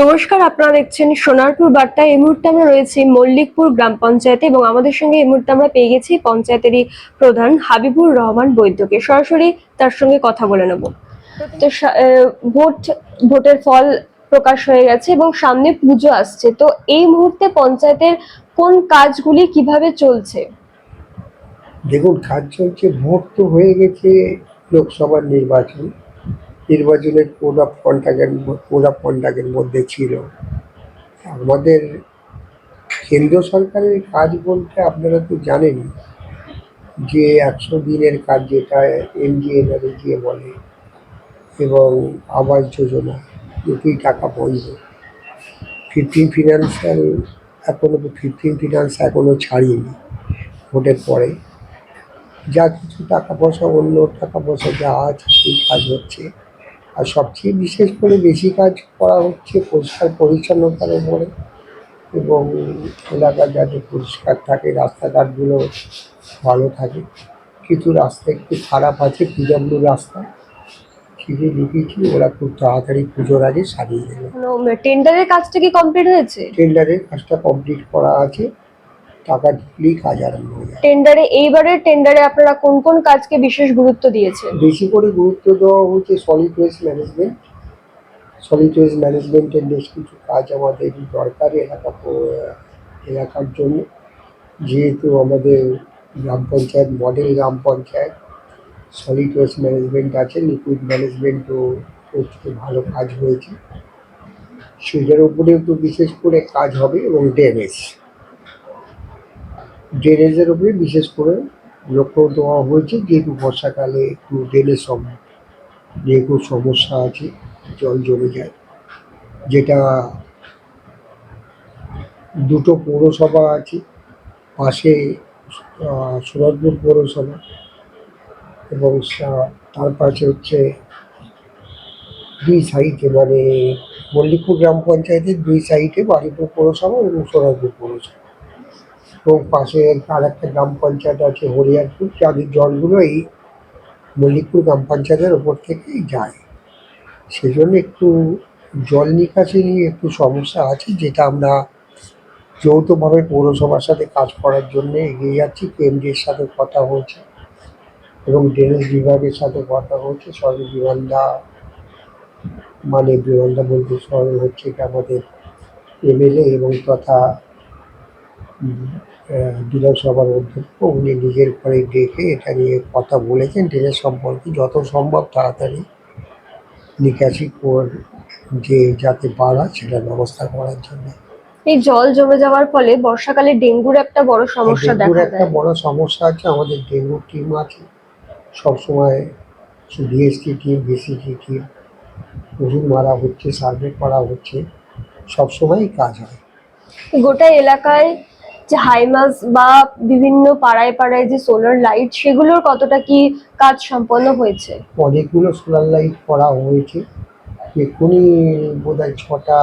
নমস্কার, আপনারা দেখছেন সোনারপুর বার্তা এই মুহূর্তে আমরা রয়েছি মল্লিকপুর গ্রাম পঞ্চায়েতে এবং আমাদের সঙ্গে এই মুহূর্তে আমরা পেয়ে গেছি পঞ্চায়েতেরই প্রধান হাবিবুর রহমান বৈদ্যকে। সরাসরি তার সঙ্গে কথা বলে নেব। তো ভোট, ভোটের ফল প্রকাশ হয়ে গেছে এবং সামনে পুজো আসছে। তো এই মুহূর্তে পঞ্চায়েতের কোন কাজগুলি কীভাবে চলছে? দেখুন, কাজ চলছে, ভোট তো হয়ে গেছে লোকসভার নির্বাচন। নির্বাচনের কোড অফ কন্ডাক্টের কোড মধ্যে ছিল। আমাদের কেন্দ্র সরকারের কাজ বলতে আপনারা তো জানেন যে একশো দিনের কাজ যেটা এনজিএনআরএজিএ বলে এবং আবাস যোজনা দুটোই টাকা বন্ধ। ফিফটিন ফিনান্সিয়াল এখনও, ফিফটিন ফিনান্স এখনও ছাড়িনি ভোটের পরে। যা কিছু টাকা পয়সা, অন্য টাকা পয়সা যা আছে, সেই কাজ হচ্ছে। আর সবচেয়ে বিশেষ করে বেশি কাজ করা হচ্ছে পরিষ্কার পরিচ্ছন্নতার উপরে এবং এলাকা যাতে পরিষ্কার থাকে রাস্তাঘাটগুলো ভালো থাকে। কিছু রাস্তা একটু খারাপ আছে পিডাব্লিউ রাস্তা। চিঠি লিখেছি ওরা খুব তাড়াতাড়ি পুজোর আগে সারিয়ে দেবে। টেন্ডারের কাজটা কি কমপ্লিট হয়েছে? টেন্ডারের কাজটা কমপ্লিট করা আছে। টাকা ঢুকলেই কাজ আরম্ভ হয়ে যাবে টেন্ডারে এইবারের টেন্ডারে আপনারা কোন কোন কাজকে বিশেষ গুরুত্ব দিয়েছেন? বেশি করে গুরুত্ব দেওয়া হচ্ছে solid waste management solid waste ম্যানেজমেন্টের বেশ কিছু কাজ আমাদের দরকার এলাকা এলাকার জন্য। যেহেতু আমাদের গ্রাম পঞ্চায়েত মডেল গ্রাম পঞ্চায়েত সলিড ওয়েস্ট ম্যানেজমেন্ট আছে লিকুইড ম্যানেজমেন্টও করতে ভালো কাজ হয়েছে। সেটার উপরেও তো বিশেষ করে কাজ হবে এবং ড্রেনেজ ড্রেনেজের উপরে বিশেষ করে লক্ষ্য দেওয়া হয়েছে, যেহেতু বর্ষাকালে একটু ড্রেনের সম নিয়ে খুব সমস্যা আছে, জল জমে যায়। যেটা দুটো পৌরসভা আছে, পাশে সুরজপুর পৌরসভা এবং তার পাশে হচ্ছে দুই সাইডে মানে মল্লিকপুর গ্রাম পঞ্চায়েতের দুই সাইডে বাড়িপুর পৌরসভা এবং সোনারপুর পৌরসভা। এবং পাশে আর একটা গ্রাম পঞ্চায়েত আছে হরিয়ারপুর, যাদের জলগুলো এই মল্লিকপুর গ্রাম পঞ্চায়েতের ওপর থেকেই যায়। সেজন্য একটু জল নিকাশি নিয়ে একটু সমস্যা আছে, যেটা আমরা যৌথভাবে পৌরসভার সাথে কাজ করার জন্য এগিয়ে যাচ্ছি। কেন্দ্রের সাথে কথা হয়েছে এবং ড্রেনেজ বিভাগের সাথে কথা হচ্ছে। সরকারি বিমানদা মানে বিমানদা বলতে সরকার হচ্ছে কি আমাদের এমএলএ এবং তথা বিধানসভার অধ্যক্ষ উনি নিজের ঘরে ডেকে এটা নিয়ে কথা বলেছেন ট্রেনের সম্পর্কে যত সম্ভব তাড়াতাড়ি নিকাশি কর যে যাতে বাড়া সেটার ব্যবস্থা করার জন্য। এই জল জমে যাওয়ার ফলে বর্ষাকালে ডেঙ্গুর একটা বড় সমস্যা দেখা একটা বড় সমস্যা আছে আমাদের ডেঙ্গু টিম আছে। সবসময় ডিএসটি টিম বিসিটি টিম ওষুধ মারা হচ্ছে সার্ভে করা হচ্ছে সবসময়ই কাজ হয়। গোটা এলাকায় যে হাইমাস বা বিভিন্ন পাড়ায় পাড়ায় যে সোলার লাইট সেগুলোর কতটা কি কাজ সম্পন্ন হয়েছে? অনেকগুলো সোলার লাইট করা হয়েছে। এক্ষুনি বোধ হয় ছটা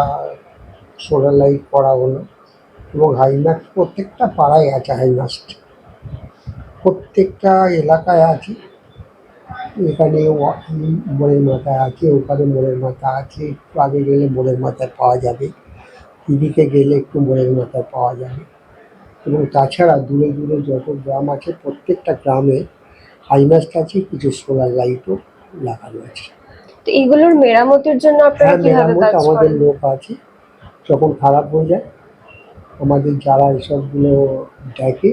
সোলার লাইট করা হলো। এবং হাইম্যাক্স প্রত্যেকটা পাড়ায় আছে হাইম্যাক্স প্রত্যেকটা এলাকায় আছে। এখানে মোড়ের মাথায় আছে, ওখানে মোড়ের মাথা আছে। একটু আগে গেলে মোড়ের মাথায় পাওয়া যাবে। এদিকে গেলে একটু মোড়ের মাথায় পাওয়া যাবে। এবং তাছাড়া দূরে দূরে যত গ্রাম আছে প্রত্যেকটা গ্রামে হাইম্যাক্স আছে কিছু সোলার লাইটও লাগানো আছে। তো এগুলোর মেরামতের জন্য আপনারা হ্যাঁ কীভাবে মেরামত কাজ আমাদের লোক আছে যখন খারাপ হয়ে যায় আমাদের যারা এসবগুলো দেখে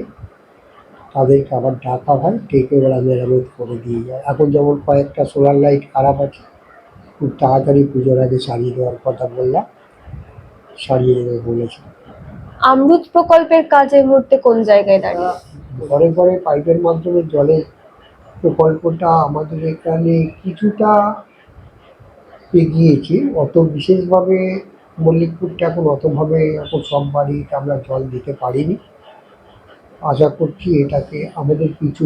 তাদেরকে আবার ডাকা হয় ডেকে ওরা মেরামত করে দিয়ে যায়। এখন যেমন কয়েকটা সোলার লাইট খারাপ আছে খুব তাড়াতাড়ি পুজোর আগে সারিয়ে দেওয়ার কথা বললাম সারিয়ে দেবে বলেছে। আমরুত প্রকল্পের কাজ এই মুহূর্তে কোন জায়গায় দাঁড়িয়ে? ঘরে ঘরে পাইপের মাধ্যমে জলের প্রকল্পটা আমাদের এখানে কিছুটা এগিয়েছে। অত বিশেষভাবে মল্লিকপুরটা এখন অতভাবে এখন সব বাড়িতে আমরা জল দিতে পারিনি। আশা করছি এটাকে আমাদের কিছু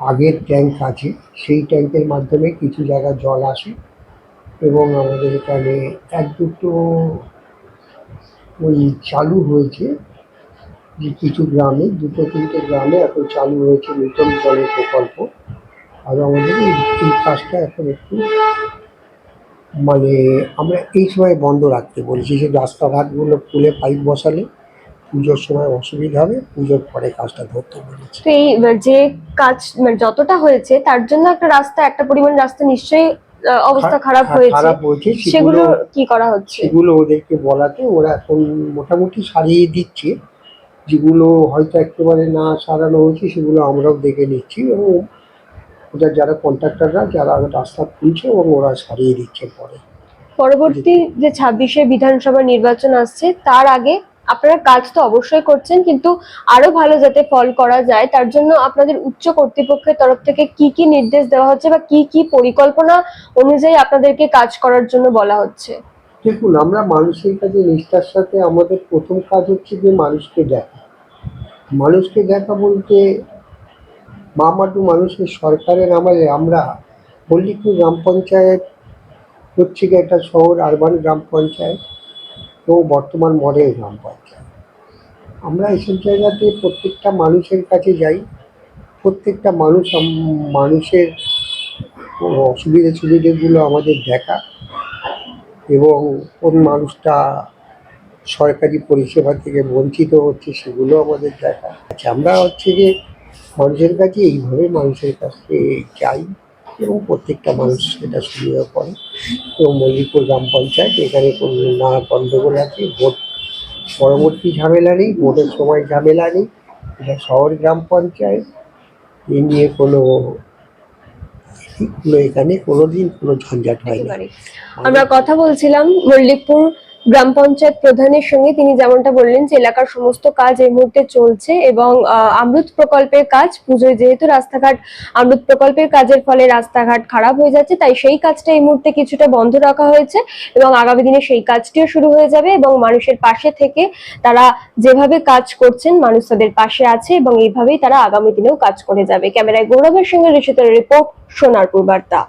আগের ট্যাঙ্ক আছে, সেই ট্যাঙ্কের মাধ্যমে কিছু জায়গায় জল আসে এবং আমাদের এখানে এক দুটো ওই চালু হয়েছে যে কিছু গ্রামে, দুটো, তিনটে গ্রামে এখন চালু হয়েছে নতুন জলের প্রকল্প। আর আমাদের এই কাজটা এখন একটু মানে আমরা এই সময় বন্ধ রাখতে বলেছি যে রাস্তাঘাটগুলো খুলে পাইপ বসালে পুজোর সময় অসুবিধা হবে, পুজোর পরে কাজটা ধরতে বলেছি। এই যে কাজ মানে যতটা হয়েছে, তার জন্য একটা রাস্তা, একটা পরিমাণ রাস্তা নিশ্চয়ই অবস্থা খারাপ হয়েছে। সেগুলো সেগুলো কি করা হচ্ছে? সেগুলো ওদেরকে বলাতে ওরা এখন মোটামুটি সারিয়ে দিচ্ছে। যেগুলো হয়তো একেবারে না সারানো হয়েছে সেগুলো আমরাও দেখে নিচ্ছি এবং ওদের যারা কন্ট্রাক্টররা যারা রাস্তা খুলছে এবং ওরা সারিয়ে দিচ্ছে পরে। পরবর্তী যে ছাব্বিশে বিধানসভা নির্বাচন আসছে তার আগে আপনারা কাজ তো অবশ্যই করছেন, কিন্তু আরও ভালো যাতে ফল করা যায়, তার জন্য আপনাদের উচ্চ কর্তৃপক্ষের তরফ থেকে কি কি নির্দেশ দেওয়া হচ্ছে বা কি কি পরিকল্পনা অনুযায়ী আপনাদেরকে কাজ করার জন্য বলা হচ্ছে? দেখুন, আমরা মানুষের কাছে নিষ্ঠার সাথে আমাদের প্রথম কাজ হচ্ছে যে মানুষকে দেখা। মানুষকে দেখা বলতে মামাটু মানুষের সরকারের আমলে আমরা মল্লিকপুর গ্রাম পঞ্চায়েত হচ্ছে একটা শহর, আরবান গ্রাম পঞ্চায়েত। এবং বর্তমান মডেল গ্রাম পঞ্চায়েত আমরা এইসব জায়গাতে প্রত্যেকটা মানুষের কাছে যাই, প্রত্যেকটা মানুষ মানুষের অসুবিধে সুবিধেগুলো আমাদের দেখা এবং কোন মানুষটা সরকারি পরিষেবা থেকে বঞ্চিত হচ্ছে সেগুলো আমাদের দেখা। আচ্ছা আমরা হচ্ছে যে মানুষের কাছে এইভাবে মানুষের কাছে যাই। এবং প্রত্যেকটা মানুষ সেটা সুবিধা করে। এবং মল্লিকপুর গ্রাম পঞ্চায়েত, এখানে কোনো নানা গণ্ডগোল আছে, ভোট পরবর্তী ঝামেলা নেই, ভোটের সময় ঝামেলা নেই। এটা শহর গ্রাম পঞ্চায়েত, এ নিয়ে কোনো কোনো এখানে কোনোদিন কোনো ঝঞ্ঝাট হয় না একেবারে। আমরা কথা বলছিলাম মল্লিকপুর গ্রাম পঞ্চায়েত প্রধানের সঙ্গে তিনি যেমনটা বললেন যে এলাকার সমস্ত কাজ এই মুহূর্তে চলছে এবং আহ, অমৃত প্রকল্পের কাজ পুজোয় যেহেতু রাস্তাঘাট অমৃত প্রকল্পের কাজের ফলে রাস্তাঘাট খারাপ হয়ে যাচ্ছে তাই সেই কাজটা এই মুহূর্তে কিছুটা বন্ধ রাখা হয়েছে এবং আগামী দিনে সেই কাজটিও শুরু হয়ে যাবে এবং মানুষের পাশে থেকে তারা যেভাবে কাজ করছেন মানুষ তাদের পাশে আছে এবং এইভাবেই তারা আগামী দিনেও কাজ করে যাবে। ক্যামেরায় গৌরবের সঙ্গে ঋষিতের রিপোর্ট সোনারপুর বার্তা।